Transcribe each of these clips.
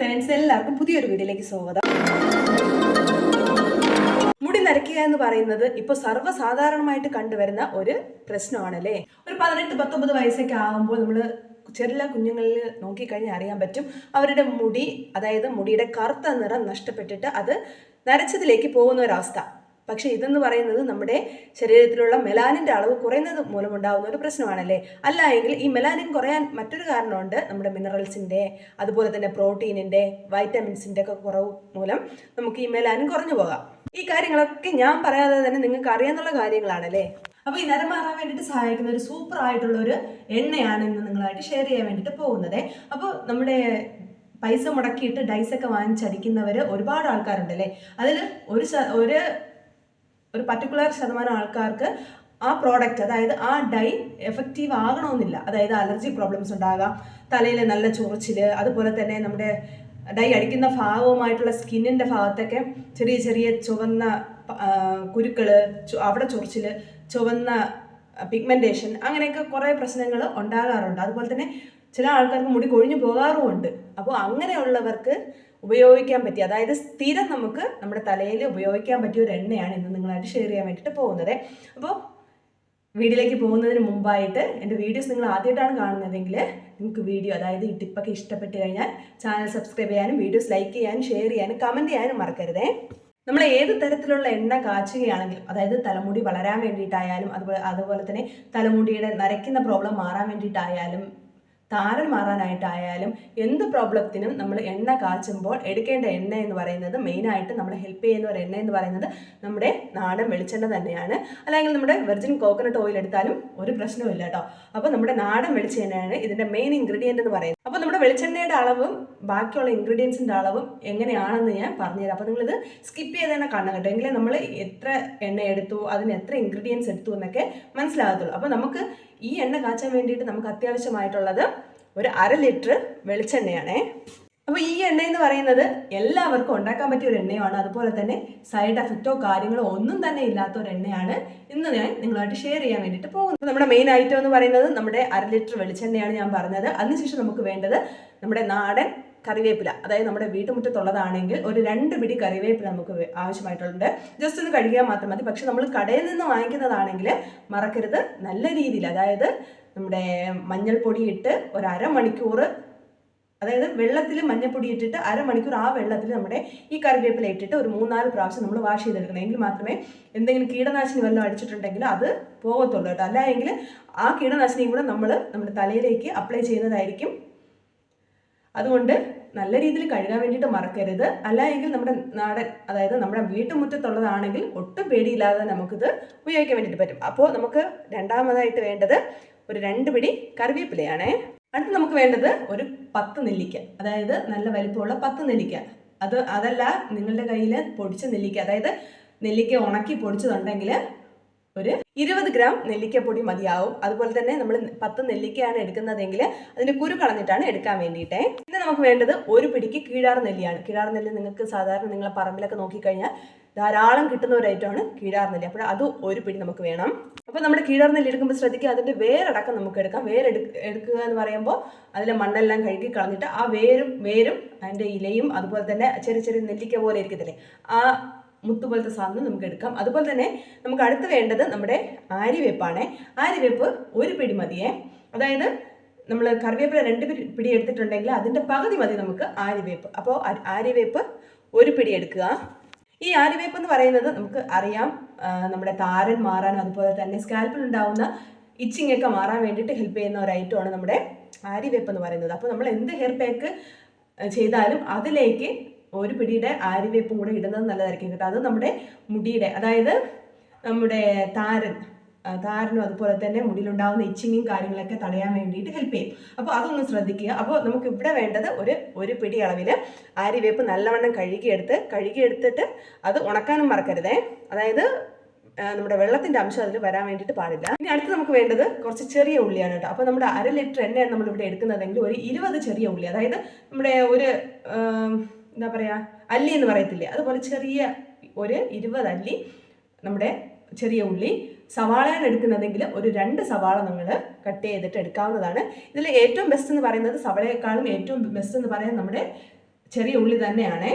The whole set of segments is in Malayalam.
ഫ്രണ്ട്സ് എല്ലാവർക്കും പുതിയൊരു വീഡിയോയിലേക്ക് സ്വാഗതം. മുടി നരയ്ക്കുക എന്ന് പറയുന്നത് ഇപ്പോൾ സർവസാധാരണമായിട്ട് കണ്ടുവരുന്ന ഒരു പ്രശ്നമാണല്ലേ? ഒരു പതിനെട്ട് പത്തൊമ്പത് വയസ്സൊക്കെ ആകുമ്പോൾ നമ്മൾ ചെറിയ കുഞ്ഞുങ്ങളിൽ നോക്കിക്കഴിഞ്ഞാൽ അറിയാൻ പറ്റും. അവരുടെ മുടി അതായത് മുടിയുടെ കറുത്ത നിറം നഷ്ടപ്പെട്ടിട്ട് അത് നരച്ചതിലേക്ക് പോകുന്ന ഒരവസ്ഥ. പക്ഷേ ഇതെന്ന് പറയുന്നത് നമ്മുടെ ശരീരത്തിലുള്ള മെലാനിന്റെ അളവ് കുറയുന്നത് മൂലമുണ്ടാകുന്ന ഒരു പ്രശ്നമാണല്ലേ? അല്ല എങ്കിൽ ഈ മെലാനിൻ കുറയാൻ മറ്റൊരു കാരണമുണ്ട് നമ്മുടെ മിനറൽസിന്റെ അതുപോലെ തന്നെ പ്രോട്ടീനിന്റെ വൈറ്റമിൻസിന്റെ ഒക്കെ കുറവ് മൂലം നമുക്ക് ഈ മെലാനിൻ കുറഞ്ഞു പോകാം. ഈ കാര്യങ്ങളൊക്കെ ഞാൻ പറയാതെ തന്നെ നിങ്ങൾക്ക് അറിയാന്നുള്ള കാര്യങ്ങളാണല്ലേ? അപ്പോൾ ഈ നരം മാറാൻ വേണ്ടിയിട്ട് സഹായിക്കുന്ന ഒരു സൂപ്പർ ആയിട്ടുള്ള ഒരു എണ്ണയാണ് ഇന്ന് നിങ്ങളായിട്ട് ഷെയർ ചെയ്യാൻ വേണ്ടിയിട്ട് പോകുന്നത്. അപ്പോൾ നമ്മുടെ പൈസ മുടക്കിയിട്ട് ഡൈസൊക്കെ വാങ്ങിച്ചടിക്കുന്നവർ ഒരുപാട് ആൾക്കാരുണ്ടല്ലേ? അതിൽ ഒരു ഒരു ഒരു പർട്ടിക്കുലർ ശതമാനം ആൾക്കാർക്ക് ആ പ്രോഡക്റ്റ് അതായത് ആ ഡൈ എഫക്റ്റീവ് ആകണമെന്നില്ല. അതായത് അലർജി പ്രോബ്ലംസ് ഉണ്ടാകാം തലയിൽ നല്ല ചൊറിച്ചിൽ അതുപോലെ തന്നെ നമ്മുടെ ഡൈ അടിക്കുന്ന ഭാഗവുമായിട്ടുള്ള സ്കിന്നിന്റെ ഭാഗത്തൊക്കെ ചെറിയ ചെറിയ ചുവന്ന കുരുക്കൾ അവിടെ ചൊറിച്ചിൽ ചുവന്ന പിഗ്മെന്റേഷൻ അങ്ങനെയൊക്കെ കുറേ പ്രശ്നങ്ങൾ ഉണ്ടാകാറുണ്ട്. അതുപോലെ തന്നെ ചില ആൾക്കാർക്ക് മുടി കൊഴിഞ്ഞു പോകാറുമുണ്ട്. അപ്പോൾ അങ്ങനെയുള്ളവർക്ക് ഉപയോഗിക്കാൻ പറ്റിയ അതായത് സ്ഥിരം നമുക്ക് നമ്മുടെ തലയിൽ ഉപയോഗിക്കാൻ പറ്റിയ ഒരു എണ്ണയാണ് ഇന്ന് നിങ്ങളായിട്ട് ഷെയർ ചെയ്യാൻ വേണ്ടിയിട്ട് പോകുന്നത്. അപ്പോൾ വീഡിയോയിലേക്ക് പോകുന്നതിന് മുമ്പായിട്ട് എന്റെ വീഡിയോസ് നിങ്ങൾ ആദ്യമായിട്ടാണ് കാണുന്നതെങ്കിൽ നിങ്ങൾക്ക് വീഡിയോ അതായത് ഈ ടിപ്പൊക്കെ ഇഷ്ടപ്പെട്ട് കഴിഞ്ഞാൽ ചാനൽ സബ്സ്ക്രൈബ് ചെയ്യാനും വീഡിയോസ് ലൈക്ക് ചെയ്യാനും ഷെയർ ചെയ്യാനും കമന്റ് ചെയ്യാനും മറക്കരുതേ. നമ്മൾ ഏത് തരത്തിലുള്ള എണ്ണ കാച്ചുകയാണെങ്കിലും അതായത് തലമുടി വളരാൻ വേണ്ടിയിട്ടായാലും അതുപോലെ അതുപോലെ തന്നെ തലമുടിയുടെ നരയ്ക്കുന്ന പ്രോബ്ലം മാറാൻ വേണ്ടിയിട്ടായാലും താരൻ മാറാനായിട്ടായാലും എന്ത് പ്രോബ്ലത്തിനും നമ്മൾ എണ്ണ കാച്ചുമ്പോൾ എടുക്കേണ്ട എണ്ണ എന്ന് പറയുന്നത് മെയിനായിട്ട് നമ്മളെ ഹെൽപ്പ് ചെയ്യുന്ന ഒരു എണ്ണ എന്ന് പറയുന്നത് നമ്മുടെ നാടൻ വെളിച്ചെണ്ണ തന്നെയാണ്. അല്ലെങ്കിൽ നമ്മുടെ വെർജിൻ കോക്കനട്ട് ഓയിൽ എടുത്താലും ഒരു പ്രശ്നവും ഇല്ല കേട്ടോ അപ്പോൾ നമ്മുടെ നാടൻ വെളിച്ചെണ്ണയാണ് ഇതിന്റെ മെയിൻ ഇൻഗ്രീഡിയന്റ് എന്ന് പറയുന്നത്. അപ്പോൾ നമ്മുടെ വെളിച്ചെണ്ണയുടെ അളവും ബാക്കിയുള്ള ഇൻഗ്രീഡിയൻസിന്റെ അളവും എങ്ങനെയാണെന്ന് ഞാൻ പറഞ്ഞുതരാം. അപ്പോൾ നിങ്ങളിത് സ്കിപ്പ് ചെയ്ത് തന്നെ കാണണം കേട്ടോ. എങ്കിലേ നമ്മൾ എത്ര എണ്ണ എടുത്തു അതിന് എത്ര ഇൻഗ്രീഡിയൻസ് എടുത്തു എന്നൊക്കെ മനസ്സിലാകത്തുള്ളൂ. അപ്പോൾ നമുക്ക് ഈ എണ്ണ കാച്ചാൻ വേണ്ടിയിട്ട് നമുക്ക് അത്യാവശ്യമായിട്ടുള്ളത് ഒരു അര ലിറ്റർ വെളിച്ചെണ്ണയാണേ. അപ്പോൾ ഈ എണ്ണ എന്ന് പറയുന്നത് എല്ലാവർക്കും ഉണ്ടാക്കാൻ പറ്റിയ ഒരു എണ്ണയാണ് അതുപോലെ തന്നെ സൈഡ് എഫക്റ്റോ കാര്യങ്ങളോ ഒന്നും തന്നെ ഇല്ലാത്ത ഒരു എണ്ണയാണ്. ഇന്ന് ഞാൻ നിങ്ങളായിട്ട് ഷെയർ ചെയ്യാൻ വേണ്ടിയിട്ട് പോകുന്നത്. നമ്മുടെ മെയിൻ ഐറ്റം എന്ന് പറയുന്നത് നമ്മുടെ അര ലിറ്റർ വെളിച്ചെണ്ണയാണ് ഞാൻ പറഞ്ഞത്. അതിനുശേഷം നമുക്ക് വേണ്ടത് നമ്മുടെ നാടൻ കറിവേപ്പില അതായത് നമ്മുടെ വീട്ടുമുറ്റത്തുള്ളതാണെങ്കിൽ ഒരു രണ്ട് പിടി കറിവേപ്പില നമുക്ക് ആവശ്യമായിട്ടുണ്ട് ജസ്റ്റ് ഒന്ന് കഴുകിയാൽ മാത്രം മതി. പക്ഷെ നമ്മൾ കടയിൽ നിന്ന് വാങ്ങിക്കുന്നതാണെങ്കിൽ മറക്കരുത്. നല്ല രീതിയിൽ അതായത് നമ്മുടെ മഞ്ഞൾപ്പൊടി ഇട്ട് ഒരു അരമണിക്കൂർ അതായത് വെള്ളത്തിൽ മഞ്ഞപ്പൊടി ഇട്ടിട്ട് അരമണിക്കൂർ ആ വെള്ളത്തിൽ നമ്മുടെ ഈ കറിവേപ്പില ഇട്ടിട്ട് ഒരു മൂന്നാൽ പ്രാവശ്യം നമ്മൾ വാഷ് ചെയ്തെടുക്കണം. എങ്കിൽ മാത്രമേ എന്തെങ്കിലും കീടനാശിനി വല്ലതും അടിച്ചിട്ടുണ്ടെങ്കിൽ അത് പോകത്തുള്ളൂ കേട്ടോ. അല്ലായെങ്കിൽ ആ കീടനാശിനിയും കൂടെ നമ്മൾ നമ്മുടെ തലയിലേക്ക് അപ്ലൈ ചെയ്യുന്നതായിരിക്കും. അതുകൊണ്ട് നല്ല രീതിയിൽ കഴുകാൻ വേണ്ടിയിട്ട് മറക്കരുത്. അല്ല എങ്കിൽ നമ്മുടെ നാടൻ അതായത് നമ്മുടെ വീട്ടുമുറ്റത്തുള്ളതാണെങ്കിൽ ഒട്ടും പേടിയില്ലാതെ നമുക്കിത് ഉപയോഗിക്കാൻ വേണ്ടിയിട്ട് പറ്റും. അപ്പോൾ നമുക്ക് രണ്ടാമതായിട്ട് വേണ്ടത് ഒരു രണ്ട് പിടി കറിവേപ്പിലയാണേ. അടുത്ത് നമുക്ക് വേണ്ടത് ഒരു പത്ത് നെല്ലിക്ക. അതായത് നല്ല വലിപ്പമുള്ള പത്ത് നെല്ലിക്ക. അത് അതല്ല നിങ്ങളുടെ കയ്യിൽ പൊടിച്ച നെല്ലിക്ക. അതായത് നെല്ലിക്ക ഉണക്കി പൊടിച്ചതുണ്ടെങ്കിൽ ഒരു ഇരുപത് ഗ്രാം നെല്ലിക്കപ്പൊടി മതിയാവും. അതുപോലെ തന്നെ നമ്മൾ പത്ത് നെല്ലിക്കയാണ് എടുക്കുന്നതെങ്കിൽ അതിന്റെ കുരു കളഞ്ഞിട്ടാണ് എടുക്കാൻ വേണ്ടിയിട്ടേ. പിന്നെ നമുക്ക് വേണ്ടത് ഒരു പിടിക്ക് കീഴാർ നെല്ലിയാണ്. കീഴാർ നെല്ലി നിങ്ങൾക്ക് സാധാരണ നിങ്ങളെ പറമ്പിലൊക്കെ നോക്കിക്കഴിഞ്ഞാൽ ധാരാളം കിട്ടുന്ന ഒരു ഐറ്റമാണ് കീഴാർ നെല്ലി. അപ്പോൾ അത് ഒരു പിടി നമുക്ക് വേണം. അപ്പോൾ നമ്മുടെ കീഴാർ നെല്ലി എടുക്കുമ്പോൾ ശ്രദ്ധിക്കുക അതിന്റെ വേരടക്കം നമുക്ക് എടുക്കാം. വേരെടു എടുക്കുക എന്ന് പറയുമ്പോൾ അതിലെ മണ്ണെല്ലാം കഴുകി കളഞ്ഞിട്ട് ആ വേരും വേരും അതിന്റെ ഇലയും അതുപോലെ തന്നെ ചെറിയ ചെറിയ നെല്ലിക്ക പോലെ ഇരിക്കത്തില്ലേ ആ മുത്ത് പോലത്തെ സാധനം നമുക്ക് എടുക്കാം അതുപോലെ തന്നെ നമുക്ക് അടുത്ത് വേണ്ടത് നമ്മുടെ ആര്യവേപ്പാണ്. ആരിവേപ്പ് ഒരു പിടി മതിയേ. അതായത് നമ്മൾ കറിവേപ്പില രണ്ട് പിടി എടുത്തിട്ടുണ്ടെങ്കിൽ അതിന്റെ പകുതി മതി നമുക്ക് ആരിവേപ്പ് അപ്പോൾ ആരിവേപ്പ് ഒരു പിടി എടുക്കുക. ഈ ആരിവേപ്പ് എന്ന് പറയുന്നത് നമുക്ക് അറിയാം. നമ്മുടെ താരൻ മാറാനും അതുപോലെ തന്നെ സ്കാൽപ്പിൽ ഉണ്ടാവുന്ന ഇച്ചിങ് ഒക്കെ മാറാൻ വേണ്ടിയിട്ട് ഹെൽപ്പ് ചെയ്യുന്ന ഒരു ഐറ്റമാണ് നമ്മുടെ ആരിവേപ്പ് എന്ന് പറയുന്നത്. അപ്പോൾ നമ്മൾ എന്ത് ഹെയർ പാക്ക് ചെയ്താലും അതിലേക്ക് ഒരു പിടിയുടെ ആര്യവേപ്പും കൂടെ ഇടുന്നത് നല്ലതായിരിക്കും കേട്ടോ. അത് നമ്മുടെ മുടിയുടെ അതായത് നമ്മുടെ താരൻ താരനും അതുപോലെ തന്നെ മുടിയിലുണ്ടാകുന്ന ഇച്ചിങ്ങും കാര്യങ്ങളൊക്കെ തടയാൻ വേണ്ടിയിട്ട് ഹെൽപ്പ് ചെയ്യും. അപ്പോൾ അതൊന്ന് ശ്രദ്ധിക്കുക. അപ്പോൾ നമുക്ക് ഇവിടെ വേണ്ടത് ഒരു ഒരു പിടി അളവിൽ ആര്യവേപ്പ് നല്ലവണ്ണം കഴുകിയെടുത്ത് കഴുകിയെടുത്തിട്ട് അത് ഉണക്കാനും മറക്കരുതേ. അതായത് നമ്മുടെ വെള്ളത്തിന്റെ അംശം അതിൽ വരാൻ വേണ്ടിയിട്ട് പാടില്ല. ഇനി അടുത്ത് നമുക്ക് വേണ്ടത് കുറച്ച് ചെറിയ ഉള്ളിയാണ് കേട്ടോ. അപ്പോൾ നമ്മുടെ അര ലിറ്റർ എണ്ണയാണ് നമ്മൾ ഇവിടെ എടുക്കുന്നതെങ്കിൽ ഒരു ഇരുപത് ചെറിയ ഉള്ളി. അതായത് നമ്മുടെ ഒരു എന്താ പറയുക അല്ലി എന്ന് പറയത്തില്ലേ? അതുപോലെ ചെറിയ ഒരു ഇരുപത് അല്ലി നമ്മുടെ ചെറിയ ഉള്ളി സവാളയാണ് എടുക്കുന്നതെങ്കിൽ ഒരു രണ്ട് സവാള നമ്മൾ കട്ട് ചെയ്തിട്ട് എടുക്കാവുന്നതാണ്. ഇതിൽ ഏറ്റവും ബെസ്റ്റ് എന്ന് പറയുന്നത് സവാളയെക്കാളും ഏറ്റവും ബെസ്റ്റ് എന്ന് പറയുന്നത് നമ്മുടെ ചെറിയ ഉള്ളി തന്നെയാണേ.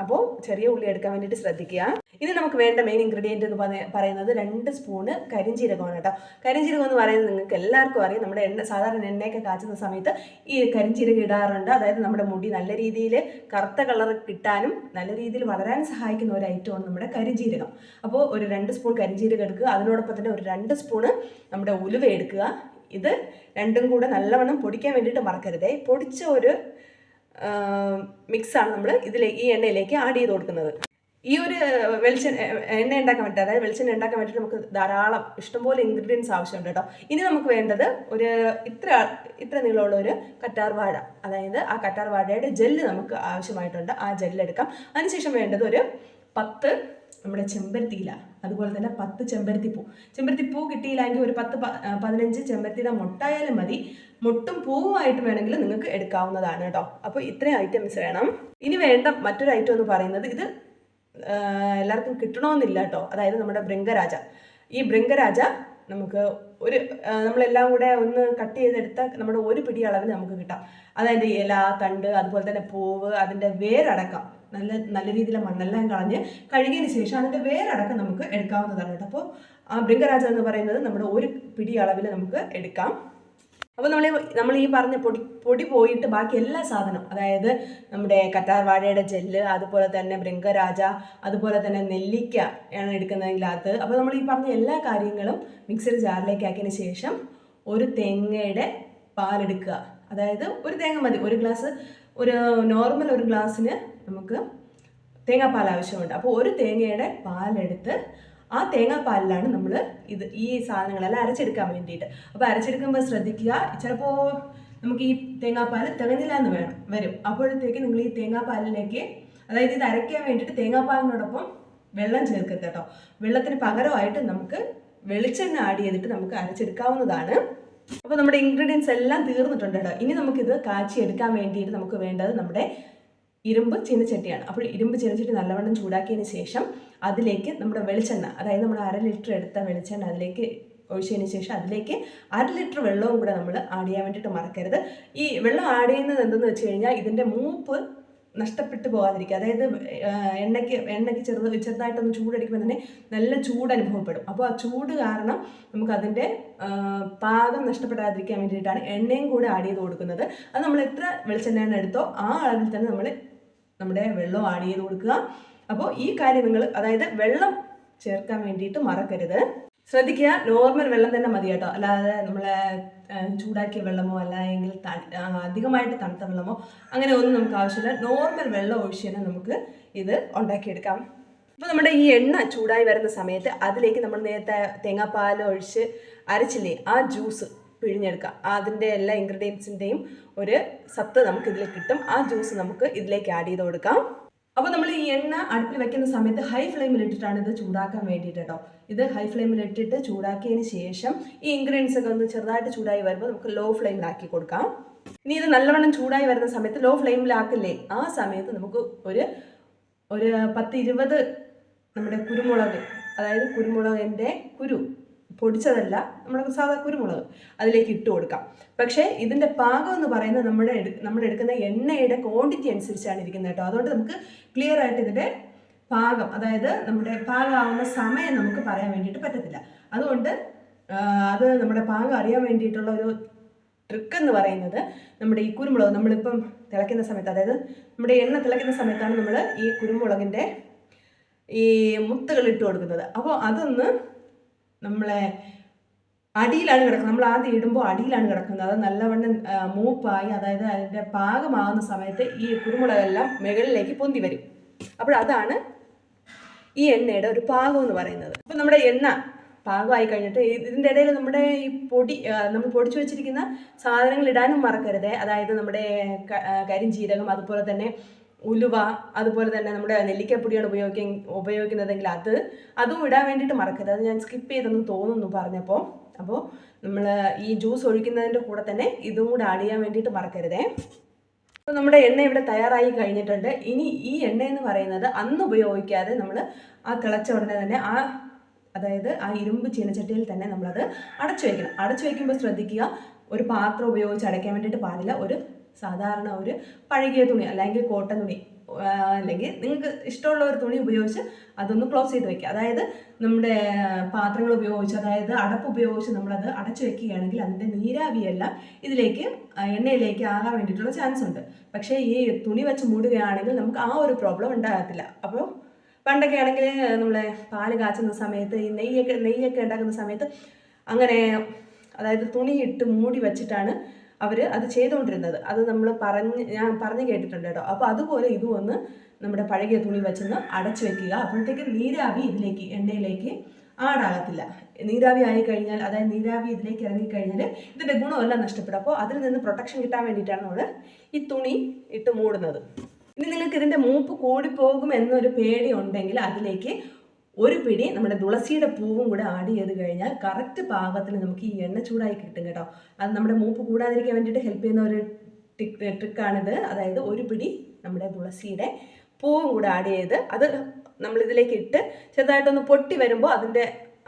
അപ്പോൾ ചെറിയ ഉള്ളി എടുക്കാൻ വേണ്ടിയിട്ട് ശ്രദ്ധിക്കുക. ഇനി നമുക്ക് വേണ്ട മെയിൻ ഇൻഗ്രീഡിയന്റ് എന്ന് പറയ- പറയുന്നത് രണ്ട് സ്പൂണ് കരിഞ്ചീരകമാണ് കേട്ടോ. കരിഞ്ചീരകം എന്ന് പറയുന്നത് നിങ്ങൾക്ക് എല്ലാവർക്കും അറിയാം. നമ്മുടെ എണ്ണ സാധാരണ എണ്ണയൊക്കെ കാച്ചുന്ന സമയത്ത് ഈ കരിഞ്ചീരകം ഇടാറുണ്ട്. അതായത് നമ്മുടെ മുടി നല്ല രീതിയിൽ കറുത്ത കളർ കിട്ടാനും നല്ല രീതിയിൽ വളരാൻ സഹായിക്കുന്ന ഒരു ഐറ്റമാണ് നമ്മുടെ കരിഞ്ചീരകം. അപ്പോൾ ഒരു രണ്ട് സ്പൂൺ കരിഞ്ചീരകം എടുക്കുക. അതിനോടൊപ്പം തന്നെ ഒരു രണ്ട് സ്പൂണ് നമ്മുടെ ഉലുവ എടുക്കുക. ഇത് രണ്ടും കൂടെ നല്ലവണ്ണം പൊടിക്കാൻ വേണ്ടിയിട്ട് മറക്കരുതേ. പൊടിച്ച ഒരു മിക്സാണ് നമ്മൾ ഇതിലെ ഈ എണ്ണയിലേക്ക് ആഡ് ചെയ്ത് കൊടുക്കുന്നത്. ഈ ഒരു വെളിച്ചെണ്ണ എണ്ണ ഉണ്ടാക്കാൻ വേണ്ടി അതായത് വെളിച്ചെണ്ണ ഉണ്ടാക്കാൻ വേണ്ടിയിട്ട് നമുക്ക് ധാരാളം ഇഷ്ടംപോലെ ഇൻഗ്രീഡിയൻസ് ആവശ്യമുണ്ട് കേട്ടോ. ഇനി നമുക്ക് വേണ്ടത് ഒരു ഇത്ര ഇത്ര നീളമുള്ള ഒരു കറ്റാർ വാഴ. അതായത് ആ കറ്റാർ വാഴയുടെ ജെല്ല് നമുക്ക് ആവശ്യമായിട്ടുണ്ട്. ആ ജെല്ലെടുക്കാം അതിനുശേഷം വേണ്ടത് ഒരു പത്ത് നമ്മുടെ ചെമ്പരത്തിയില അതുപോലെ തന്നെ പത്ത് ചെമ്പരത്തിപ്പൂ ചെമ്പരത്തിപ്പൂ കിട്ടിയില്ലെങ്കിൽ ഒരു പത്ത് പതിനഞ്ച് ചെമ്പരത്തിയുടെ മുട്ടായാലും മതി. മുട്ടും പൂവുമായിട്ട് വേണമെങ്കിൽ നിങ്ങൾക്ക് എടുക്കാവുന്നതാണ് കേട്ടോ. അപ്പോൾ ഇത്രയും ഐറ്റംസ് വേണം. ഇനി വേണ്ട മറ്റൊരു ഐറ്റം എന്ന് പറയുന്നത് ഇത് എല്ലാവർക്കും കിട്ടണമെന്നില്ല കേട്ടോ. അതായത് നമ്മുടെ ബൃംഗരാജ ഈ ബൃംഗരാജ നമുക്ക് ഒരു നമ്മളെല്ലാം കൂടെ ഒന്ന് കട്ട് ചെയ്തെടുത്ത നമ്മുടെ ഒരു പിടി അളവിന് നമുക്ക് കിട്ടാം. അതായത് ഇല തണ്ട് അതുപോലെ തന്നെ പൂവ് അതിന്റെ വേരടക്കം. നല്ല നല്ല രീതിയിലെ മണ്ണെല്ലാം കളഞ്ഞ് കഴുകിയതിന് ശേഷം അതിന്റെ വേരടക്കം നമുക്ക് എടുക്കാവുന്നതാണ് കേട്ടോ. അപ്പോൾ ആ ബൃംഗരാജ എന്ന് പറയുന്നത് നമ്മുടെ ഒരു പിടി അളവിൽ നമുക്ക് എടുക്കാം. അപ്പോൾ നമ്മൾ നമ്മൾ ഈ പറഞ്ഞ പൊടി പൊടി പോയിട്ട് ബാക്കി എല്ലാ സാധനം അതായത് നമ്മുടെ കറ്റാർ വാഴയുടെ ജെല്ല് അതുപോലെ തന്നെ ബൃംഗരാജ അതുപോലെ തന്നെ നെല്ലിക്ക ആണ് എടുക്കുന്നതെങ്കിൽ അത് അപ്പോൾ നമ്മൾ ഈ പറഞ്ഞ എല്ലാ കാര്യങ്ങളും മിക്സർ ജാറിലേക്ക് ആക്കിയതിന് ശേഷം ഒരു തേങ്ങയുടെ പാലെടുക്കുക. അതായത് ഒരു തേങ്ങ മതി. ഒരു ഗ്ലാസ് ഒരു നോർമൽ ഒരു ഗ്ലാസ്സിന് നമുക്ക് തേങ്ങാപ്പാൽ ആവശ്യമുണ്ട്. അപ്പോൾ ഒരു തേങ്ങയുടെ പാലെടുത്ത് ആ തേങ്ങാപ്പാലിലാണ് നമ്മൾ ഇത് ഈ സാധനങ്ങളെല്ലാം അരച്ചെടുക്കാൻ വേണ്ടിയിട്ട്. അപ്പോൾ അരച്ചെടുക്കുമ്പോൾ ശ്രദ്ധിക്കുക ചിലപ്പോൾ നമുക്ക് ഈ തേങ്ങാപ്പാൽ തികഞ്ഞില്ല എന്ന് വേണം വരും. അപ്പോഴത്തേക്ക് നിങ്ങൾ ഈ തേങ്ങാപ്പാലിലേക്ക് അതായത് ഇത് അരയ്ക്കാൻ വേണ്ടിയിട്ട് തേങ്ങാപ്പാലിനോടൊപ്പം വെള്ളം ചേർക്കരുത് കേട്ടോ. വെള്ളത്തിന് പകരമായിട്ട് നമുക്ക് വെളിച്ചെണ്ണ ആഡ് ചെയ്തിട്ട് നമുക്ക് അരച്ചെടുക്കാവുന്നതാണ്. അപ്പോൾ നമ്മുടെ ഇൻഗ്രീഡിയൻസ് എല്ലാം തീർന്നിട്ടുണ്ട് കേട്ടോ. ഇനി നമുക്കിത് കാച്ചി എടുക്കാൻ വേണ്ടിയിട്ട് നമുക്ക് വേണ്ടത് നമ്മുടെ ഇരുമ്പ് ചീനച്ചട്ടിയാണ്. അപ്പോൾ ഇരുമ്പ് ചീനച്ചട്ടി നല്ലവണ്ണം ചൂടാക്കിയതിന് ശേഷം അതിലേക്ക് നമ്മുടെ വെളിച്ചെണ്ണ അതായത് നമ്മൾ അര ലിറ്റർ എടുത്ത വെളിച്ചെണ്ണ അതിലേക്ക് ഒഴിച്ചതിന് ശേഷം അതിലേക്ക് അര ലിറ്റർ വെള്ളവും കൂടെ നമ്മൾ ആഡ് ചെയ്യാൻ വേണ്ടിയിട്ട് മറക്കരുത്. ഈ വെള്ളം ആഡ് ചെയ്യുന്നത് എന്തെന്ന് വെച്ച് കഴിഞ്ഞാൽ ഇതിന്റെ മൂപ്പ് നഷ്ടപ്പെട്ടു പോകാതിരിക്കുക. അതായത് എണ്ണയ്ക്ക് എണ്ണയ്ക്ക് ചെറുത് ചെറുതായിട്ടൊന്ന് ചൂടടിക്കുമ്പോൾ തന്നെ നല്ല ചൂട് അനുഭവപ്പെടും. അപ്പോൾ ആ ചൂട് കാരണം നമുക്കതിന്റെ പാകം നഷ്ടപ്പെടാതിരിക്കാൻ വേണ്ടിയിട്ടാണ് എണ്ണയും കൂടെ ആഡ് ചെയ്ത് കൊടുക്കുന്നത്. അത് നമ്മൾ എത്ര വെളിച്ചെണ്ണ എടുത്തോ ആ അളവിൽ തന്നെ നമ്മൾ നമ്മുടെ വെള്ളം ആഡ് ചെയ്ത് കൊടുക്കുക. അപ്പോൾ ഈ കാര്യം നിങ്ങൾ അതായത് വെള്ളം ചേർക്കാൻ വേണ്ടിയിട്ട് മറക്കരുത്. ശ്രദ്ധിക്കുക നോർമൽ വെള്ളം തന്നെ മതി കേട്ടോ. അല്ലാതെ നമ്മളെ ചൂടാക്കിയ വെള്ളമോ അല്ലെങ്കിൽ അധികമായിട്ട് തണുത്ത വെള്ളമോ അങ്ങനെ ഒന്നും നമുക്ക് ആവശ്യമില്ല. നോർമൽ വെള്ളം ഒഴിച്ച് തന്നെ നമുക്ക് ഇത് ഉണ്ടാക്കിയെടുക്കാം. അപ്പോൾ നമ്മുടെ ഈ എണ്ണ ചൂടായി വരുന്ന സമയത്ത് അതിലേക്ക് നമ്മൾ നേരത്തെ തേങ്ങാപ്പാൽ ഒഴിച്ച് അരച്ചില്ലേ ആ ജ്യൂസ് പിഴിഞ്ഞെടുക്കാം. അതിന്റെ എല്ലാ ഇൻഗ്രീഡിയൻസിന്റെയും ഒരു സത്ത് നമുക്ക് ഇതിലേക്ക് കിട്ടും. ആ ജ്യൂസ് നമുക്ക് ഇതിലേക്ക് ആഡ് ചെയ്ത് കൊടുക്കാം. അപ്പോൾ നമ്മൾ ഈ എണ്ണ അടുപ്പിൽ വെക്കുന്ന സമയത്ത് ഹൈ ഫ്ലെയിമിൽ ഇട്ടിട്ടാണ് ഇത് ചൂടാക്കാൻ വേണ്ടിയിട്ട് കേട്ടോ. ഇത് ഹൈ ഫ്ലെയിമിൽ ഇട്ടിട്ട് ചൂടാക്കിയതിന് ശേഷം ഈ ഇൻഗ്രീഡിയൻസ് ഒക്കെ ഒന്ന് ചെറുതായിട്ട് ചൂടായി വരുമ്പോൾ നമുക്ക് ലോ ഫ്ലെയിമിലാക്കി കൊടുക്കാം. ഇനി ഇത് നല്ലവണ്ണം ചൂടായി വരുന്ന സമയത്ത് ലോ ഫ്ലെയിമിലാക്കില്ലേ ആ സമയത്ത് നമുക്ക് ഒരു ഒരു പത്ത് ഇരുപത് നമ്മുടെ കുരുമുളക് അതായത് കുരുമുളകിന്റെ കുരു പൊടിച്ചതല്ല നമ്മുടെ സാധാ കുരുമുളക് അതിലേക്ക് ഇട്ട് കൊടുക്കാം. പക്ഷേ ഇതിന്റെ പാകം എന്ന് പറയുന്നത് നമ്മുടെ നമ്മൾ എടുക്കുന്ന എണ്ണയുടെ ക്വാണ്ടിറ്റി അനുസരിച്ചാണ് ഇരിക്കുന്നത് കേട്ടോ. അതുകൊണ്ട് നമുക്ക് ക്ലിയർ ആയിട്ട് ഇതിന്റെ പാകം അതായത് നമ്മുടെ പാകമാവുന്ന സമയം നമുക്ക് പറയാൻ വേണ്ടിയിട്ട് പറ്റത്തില്ല. അതുകൊണ്ട് അത് നമ്മുടെ പാകം അറിയാൻ വേണ്ടിയിട്ടുള്ള ഒരു ട്രിക്ക് എന്ന് പറയുന്നത് നമ്മുടെ ഈ കുരുമുളക് നമ്മളിപ്പം തിളയ്ക്കുന്ന സമയത്ത് അതായത് നമ്മുടെ എണ്ണ തിളയ്ക്കുന്ന സമയത്താണ് നമ്മൾ ഈ കുരുമുളകിന്റെ ഈ മുത്തുകൾ ഇട്ട് കൊടുക്കുന്നത്. അപ്പോൾ അതൊന്ന് നമ്മളെ അടിയിലാണ് കിടക്കുന്നത്. നമ്മൾ ആദ്യം ഇടുമ്പോൾ അടിയിലാണ് കിടക്കുന്നത്. അത് നല്ലവണ്ണം മൂപ്പായി അതായത് അതിന്റെ പാകമാകുന്ന സമയത്ത് ഈ കുരുമുളകെല്ലാം മുകളിലേക്ക് പൊന്തി വരും. അപ്പോൾ അതാണ് ഈ എണ്ണയുടെ ഒരു പാകം എന്ന് പറയുന്നത്. അപ്പോൾ നമ്മുടെ എണ്ണ പാകമായി കഴിഞ്ഞിട്ട് ഇതിന്റെ ഇടയിൽ നമ്മുടെ ഈ പൊടി നമ്മൾ പൊടിച്ചു വെച്ചിരിക്കുന്ന സാധനങ്ങൾ ഇടാനും മറക്കരുത്. അതായത് നമ്മുടെ കരിഞ്ചീരകം അതുപോലെ തന്നെ ഉലുവ അതുപോലെ തന്നെ നമ്മുടെ നെല്ലിക്കപ്പൊടിയാണ് ഉപയോഗിക്ക ഉപയോഗിക്കുന്നതെങ്കിൽ അത് അതും ഇടാൻ വേണ്ടിയിട്ട് മറക്കരുത്. അത് ഞാൻ സ്കിപ്പ് ചെയ്തെന്ന് തോന്നുന്നു പറഞ്ഞപ്പോൾ അപ്പോൾ നമ്മൾ ഈ ജ്യൂസ് ഒഴിക്കുന്നതിന്റെ കൂടെ തന്നെ ഇതും കൂടെ ആഡ് ചെയ്യാൻ വേണ്ടിയിട്ട് മറക്കരുതേ. അപ്പോൾ നമ്മുടെ എണ്ണ ഇവിടെ തയ്യാറായി കഴിഞ്ഞിട്ടുണ്ട്. ഇനി ഈ എണ്ണ എന്ന് പറയുന്നത് അന്ന് ഉപയോഗിക്കാതെ നമ്മൾ ആ തിളച്ച ഉടനെ തന്നെ ആ അതായത് ആ ഇരുമ്പ് ചീനച്ചട്ടിയിൽ തന്നെ നമ്മളത് അടച്ചു വയ്ക്കണം അടച്ചു വയ്ക്കുമ്പോൾ ശ്രദ്ധിക്കുക ഒരു പാത്രം ഉപയോഗിച്ച് അടയ്ക്കാൻ വേണ്ടിയിട്ട് പാടില്ല. ഒരു സാധാരണ ഒരു പഴകിയ തുണി അല്ലെങ്കിൽ കോട്ടൺ തുണി അല്ലെങ്കിൽ നിങ്ങൾക്ക് ഇഷ്ടമുള്ള ഒരു തുണി ഉപയോഗിച്ച് അതൊന്ന് ക്ലോസ് ചെയ്ത് വെക്കുക. അതായത് നമ്മുടെ പാത്രങ്ങൾ ഉപയോഗിച്ച് അതായത് അടപ്പ് ഉപയോഗിച്ച് നമ്മളത് അടച്ചു വെക്കുകയാണെങ്കിൽ അതിന്റെ നീരാവിയെല്ലാം ഇതിലേക്ക് എണ്ണയിലേക്ക് ആകാൻ വേണ്ടിയിട്ടുള്ള ചാൻസ് ഉണ്ട്. പക്ഷേ ഈ തുണി വെച്ച് മൂടുകയാണെങ്കിൽ നമുക്ക് ആ ഒരു പ്രോബ്ലം ഉണ്ടാകത്തില്ല. അപ്പോൾ പണ്ടൊക്കെ ആണെങ്കിൽ നമ്മളെ പാൽ കാച്ചുന്ന സമയത്ത് ഈ നെയ്യൊക്കെ നെയ്യൊക്കെ ഉണ്ടാക്കുന്ന സമയത്ത് അങ്ങനെ അതായത് തുണിയിട്ട് മൂടി വെച്ചിട്ടാണ് അവർ അത് ചെയ്തുകൊണ്ടിരുന്നത്. അത് നമ്മൾ പറഞ്ഞ് ഞാൻ പറഞ്ഞു കേട്ടിട്ടുണ്ട് കേട്ടോ. അപ്പോൾ അതുപോലെ ഇതും ഒന്ന് നമ്മുടെ പഴകിയ തുണി വെച്ചൊന്ന് അടച്ചു വെക്കുക. അപ്പോഴത്തേക്ക് നീരാവി ഇതിലേക്ക് എണ്ണയിലേക്ക് ആടാകത്തില്ല. നീരാവി ആയി കഴിഞ്ഞാൽ അതായത് നീരാവി ഇതിലേക്ക് ഇറങ്ങിക്കഴിഞ്ഞാൽ ഇതിന്റെ ഗുണമെല്ലാം നഷ്ടപ്പെടും. അപ്പോൾ അതിൽ നിന്ന് പ്രൊട്ടക്ഷൻ കിട്ടാൻ വേണ്ടിയിട്ടാണ് നമ്മൾ ഈ തുണി ഇട്ട് മൂടുന്നത്. ഇനി നിങ്ങൾക്ക് ഇതിന്റെ മൂപ്പ് കൂടിപ്പോകും എന്നൊരു പേടി ഉണ്ടെങ്കിൽ അതിലേക്ക് ഒരു പിടി നമ്മുടെ തുളസിയുടെ പൂവും കൂടെ ആഡ് ചെയ്ത് കഴിഞ്ഞാൽ കറക്റ്റ് പാകത്തിൽ നമുക്ക് ഈ എണ്ണ ചൂടായി കിട്ടും കേട്ടോ. അത് നമ്മുടെ മൂപ്പ് കൂടാതിരിക്കാൻ വേണ്ടിയിട്ട് ഹെൽപ്പ് ചെയ്യുന്ന ഒരു ടിക് ട്രിക്കാണിത് അതായത് ഒരു പിടി നമ്മുടെ തുളസിയുടെ പൂവും കൂടെ ആഡ് ചെയ്ത് അത് നമ്മളിതിലേക്ക് ഇട്ട് ചെറുതായിട്ടൊന്ന് പൊട്ടി വരുമ്പോൾ അതിന്റെ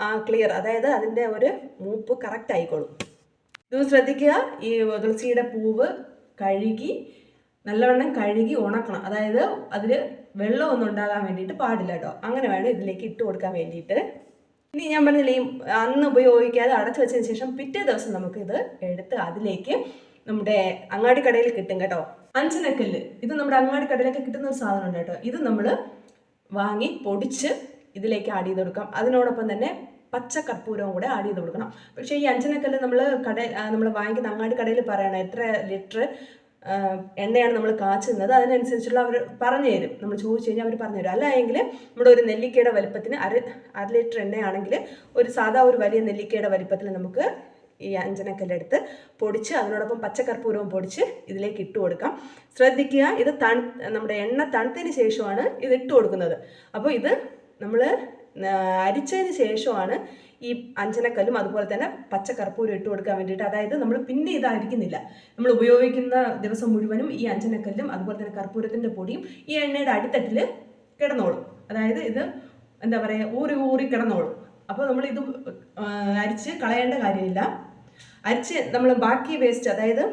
ആ ക്ലിയർ അതായത് അതിന്റെ ഒരു മൂപ്പ് കറക്റ്റ് ആയിക്കോളും. ഇത് ശ്രദ്ധിക്കുക. ഈ തുളസിയുടെ പൂവ് കഴുകി നല്ലവണ്ണം കഴുകി ഉണക്കണം. അതായത് അതിൽ വെള്ളമൊന്നും ഉണ്ടാകാൻ വേണ്ടിയിട്ട് പാടില്ല കേട്ടോ അങ്ങനെ വേണം ഇതിലേക്ക് ഇട്ട് കൊടുക്കാൻ വേണ്ടിയിട്ട്. ഇനി ഞാൻ പറഞ്ഞില്ലേ ഈ അന്ന് ഉപയോഗിക്കാതെ അടച്ചു വെച്ചതിന് ശേഷം പിറ്റേ ദിവസം നമുക്കിത് എടുത്ത് അതിലേക്ക് നമ്മുടെ അങ്ങാടി കടയിൽ കിട്ടും കേട്ടോ. അഞ്ചനക്കല്ല്. ഇത് നമ്മുടെ അങ്ങാടി അങ്ങാടിക്കടയിലൊക്കെ കിട്ടുന്ന ഒരു സാധനം ഉണ്ട് കേട്ടോ. ഇത് നമ്മൾ വാങ്ങി പൊടിച്ച് ഇതിലേക്ക് ആഡ് ചെയ്ത് കൊടുക്കാം. അതിനോടൊപ്പം തന്നെ പച്ച കർപ്പൂരവും കൂടെ ആഡ് ചെയ്ത് കൊടുക്കണം. പക്ഷേ ഈ അഞ്ചനക്കല്ല് നമ്മൾ കട നമ്മൾ വാങ്ങിക്കുന്ന അങ്ങാടി കടയിൽ പറയണം എത്ര ലിറ്റർ എണ്ണയാണ് നമ്മൾ കാച്ചുന്നത്. അതിനനുസരിച്ചുള്ള അവർ പറഞ്ഞു തരും. നമ്മൾ ചോദിച്ചു കഴിഞ്ഞാൽ അവർ പറഞ്ഞു തരും. അല്ല എങ്കിൽ നമ്മുടെ ഒരു നെല്ലിക്കയുടെ വലിപ്പത്തിന് അര അര ലിറ്റർ എണ്ണയാണെങ്കിൽ ഒരു സാധാ ഒരു വലിയ നെല്ലിക്കയുടെ വലിപ്പത്തിൽ നമുക്ക് ഈ അഞ്ചനക്കല്ലെടുത്ത് പൊടിച്ച് അതിനോടൊപ്പം പച്ചക്കർപ്പൂരവും പൊടിച്ച് ഇതിലേക്ക് ഇട്ട് കൊടുക്കാം. ശ്രദ്ധിക്കുക ഇത് തണു നമ്മുടെ എണ്ണ തണുത്തതിന് ശേഷമാണ് ഇത് ഇട്ട് കൊടുക്കുന്നത്. അപ്പോൾ ഇത് നമ്മൾ അരിച്ചതിന് ശേഷമാണ് ഈ അഞ്ചനക്കല്ലും അതുപോലെ തന്നെ പച്ചക്കർപ്പൂരം ഇട്ട് കൊടുക്കാൻ വേണ്ടിയിട്ട്. അതായത് നമ്മൾ പിന്നെ ഇതായിരിക്കുന്നില്ല. നമ്മൾ ഉപയോഗിക്കുന്ന ദിവസം മുഴുവനും ഈ അഞ്ചനക്കല്ലും അതുപോലെ തന്നെ കർപ്പൂരത്തിന്റെ പൊടിയും ഈ എണ്ണയുടെ അടിത്തട്ടിൽ കിടന്നോളും. അതായത് ഇത് എന്താ പറയുക ഊറി ഊറി കിടന്നോളും. അപ്പോൾ നമ്മൾ ഇത് അരിച്ച് കളയേണ്ട കാര്യമില്ല. അരിച്ച് നമ്മൾ ബാക്കി വേസ്റ്റ് അതായത്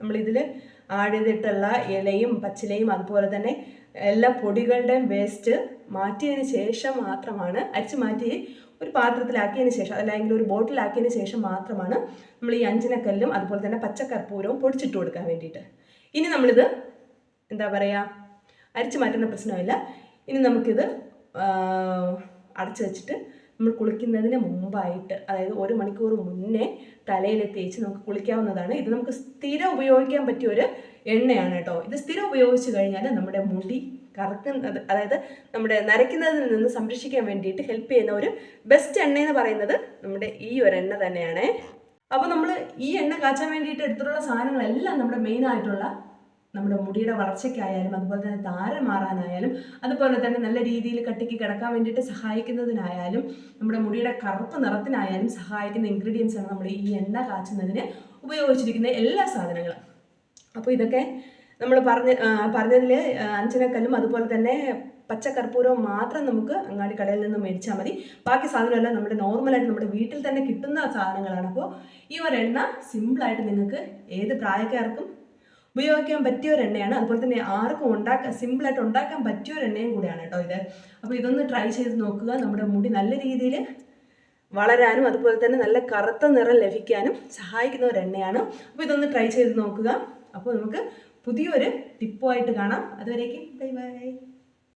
നമ്മൾ ഇതിൽ ആഴുതിട്ടുള്ള ഇലയും പച്ചിലയും അതുപോലെ തന്നെ എല്ലാ പൊടികളുടെയും വേസ്റ്റ് മാറ്റിയതിന് ശേഷം മാത്രമാണ് അരിച്ച് മാറ്റി ഒരു പാത്രത്തിലാക്കിയതിന് ശേഷം അല്ലെങ്കിൽ ഒരു ബോട്ടിലാക്കിയതിന് ശേഷം മാത്രമാണ് നമ്മൾ ഈ അഞ്ചിനക്കല്ലും അതുപോലെ തന്നെ പച്ചക്കർപ്പൂരവും പൊടിച്ചിട്ട് കൊടുക്കാൻ വേണ്ടിയിട്ട്. ഇനി നമ്മളിത് എന്താ പറയുക അരിച്ചു മാറ്റുന്ന പ്രശ്നമില്ല. ഇനി നമുക്കിത് അടച്ചു വെച്ചിട്ട് നമ്മൾ കുളിക്കുന്നതിന് മുമ്പായിട്ട് അതായത് ഒരു മണിക്കൂർ മുന്നേ തലയിൽ തേച്ച് നമുക്ക് കുളിക്കാവുന്നതാണ്. ഇത് നമുക്ക് സ്ഥിരം ഉപയോഗിക്കാൻ പറ്റിയ ഒരു എണ്ണയാണ് കേട്ടോ. ഇത് സ്ഥിരം ഉപയോഗിച്ച് കഴിഞ്ഞാൽ നമ്മുടെ മുടി കറക്കുന്നത് അതായത് നമ്മുടെ നരയ്ക്കുന്നതിൽ നിന്ന് സംരക്ഷിക്കാൻ വേണ്ടിയിട്ട് ഹെൽപ്പ് ചെയ്യുന്ന ഒരു ബെസ്റ്റ് എണ്ണ എന്ന് പറയുന്നത് നമ്മുടെ ഈ ഒരു എണ്ണ തന്നെയാണ്. അപ്പോൾ നമ്മൾ ഈ എണ്ണ കാച്ചാൻ വേണ്ടിയിട്ട് എടുത്തിട്ടുള്ള സാധനങ്ങളെല്ലാം നമ്മുടെ മെയിൻ ആയിട്ടുള്ള നമ്മുടെ മുടിയുടെ വളർച്ചയ്ക്കായാലും അതുപോലെ തന്നെ താരം മാറാനായാലും അതുപോലെ തന്നെ നല്ല രീതിയിൽ കട്ടിക്ക് കിടക്കാൻ വേണ്ടിയിട്ട് സഹായിക്കുന്നതിനായാലും നമ്മുടെ മുടിയുടെ കറുപ്പ് നിറത്തിനായാലും സഹായിക്കുന്ന ഇൻഗ്രീഡിയൻസ് ആണ് നമ്മൾ ഈ എണ്ണ കാച്ചുന്നതിന് ഉപയോഗിച്ചിരിക്കുന്ന എല്ലാ സാധനങ്ങളും. അപ്പോൾ ഇതൊക്കെ നമ്മൾ പറഞ്ഞ പറഞ്ഞതിൽ അഞ്ചനക്കല്ലും അതുപോലെ തന്നെ പച്ചക്കർപ്പൂരവും മാത്രം നമുക്ക് അങ്ങാടി കടയിൽ നിന്ന് മേടിച്ചാൽ മതി. ബാക്കി സാധനമെല്ലാം നമ്മുടെ നോർമലായിട്ട് നമ്മുടെ വീട്ടിൽ തന്നെ കിട്ടുന്ന സാധനങ്ങളാണ്. അപ്പോൾ ഈ ഒരു എണ്ണ സിമ്പിളായിട്ട് നിങ്ങൾക്ക് ഏത് പ്രായക്കാർക്കും ഉപയോഗിക്കാൻ പറ്റിയ ഒരു എണ്ണയാണ് അതുപോലെ തന്നെ ആർക്കും ഉണ്ടാക്കാൻ സിമ്പിളായിട്ട് ഉണ്ടാക്കാൻ പറ്റിയ ഒരു എണ്ണയും കൂടിയാണ് കേട്ടോ ഇത്. അപ്പോൾ ഇതൊന്ന് ട്രൈ ചെയ്ത് നോക്കുക. നമ്മുടെ മുടി നല്ല രീതിയിൽ വളരാനും അതുപോലെ തന്നെ നല്ല കറുത്ത നിറം ലഭിക്കാനും സഹായിക്കുന്ന ഒരു എണ്ണയാണ് അപ്പോൾ ഇതൊന്ന് ട്രൈ ചെയ്ത് നോക്കുക. അപ്പോൾ നമുക്ക് പുതിയൊരു ടിപ്പുമായിട്ട് കാണാം. അതുവരേക്കും ബൈ ബൈ.